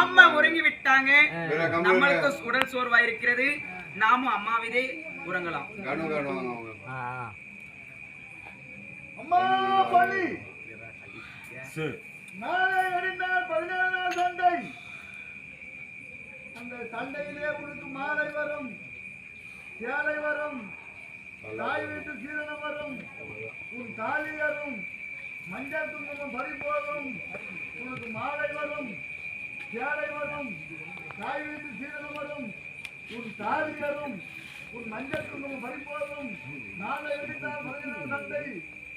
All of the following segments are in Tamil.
அம்மா உறங்கி விட்டாங்க நம்மளுக்கு உடல் சோர்வா இருக்கிறது நாமும் அம்மாவிதே உறங்கலாம். அம்மா பள்ளி நாளை அடிந்தால் பதினேழு நாள் சண்டை. அந்த சண்டையிலே உனக்கு மாலை வரும். சேலை வரும். தாய் வீட்டு சீதனம் வரும். உன் தாலி வரும் மஞ்சள் குங்குமம் பறிபோகும் உனக்கு மாலை வரும் சேலை வரும் தாய் வீட்டு சீதனம் வரும் உன் தாதி வரும் உன் மஞ்சள் குங்குமம் பறிபோகும் நாளை எடுத்தால் பதினாறு தந்தை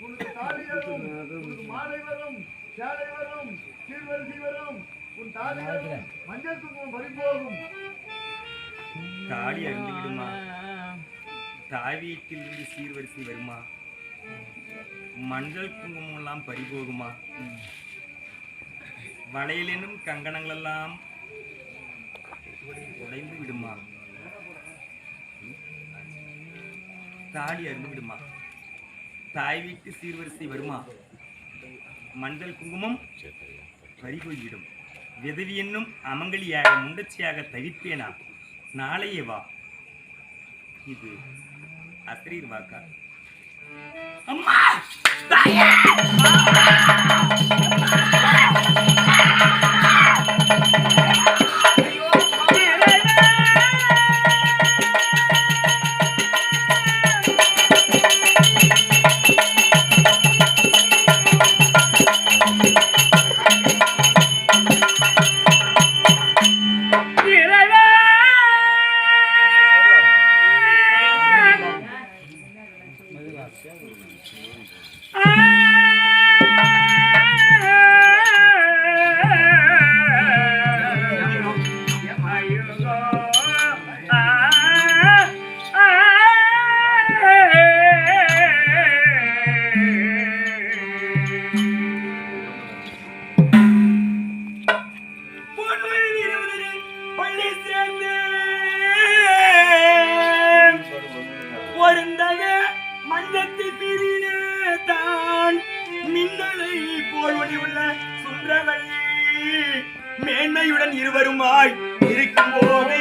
உனக்கு தாலி வரும் உனக்கு மாலை வரும் சேலை வரும் சீர்வரிசை வரும் உன் தாலி வரும் மஞ்சள் குங்குமம் பறிபோகும் தாலி அருந்து விடுமா? தாய் வீட்டிலிருந்து சீர்வரிசை வருமா? மஞ்சள் குங்குமம் எல்லாம் பறிபோகுமா? வளையலெனும் கங்கணங்கள் எல்லாம் உடைந்து விடுமா? தாடி அருந்து விடுமா? தாய் வீட்டு சீர்வரிசை வருமா? மஞ்சள் குங்குமம் பறிபோய்விடும் விதவி என்னும் அமங்கலியாக முண்டச்சியாக தவிப்பேனா? நாளையே வா. இது அசரீர் வாக்கா. அம்மா! மேன்மையுடன் இருக்கும் போது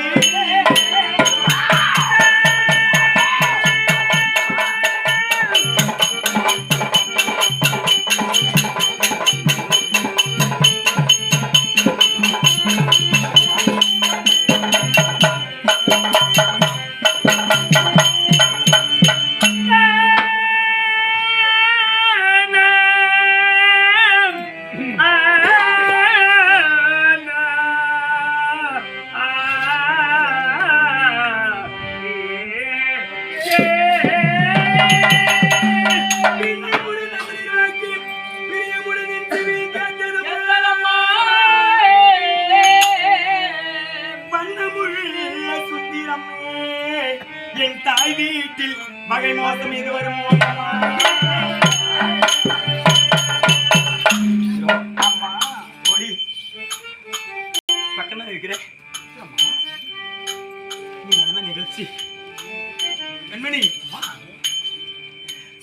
வகை மோசம் இது வரும் அம்மா ஒடி பக்கமா இருக்கிற நீ நடந்த நிகழ்ச்சி கண்மணி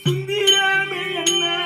சுந்திராமே என்ன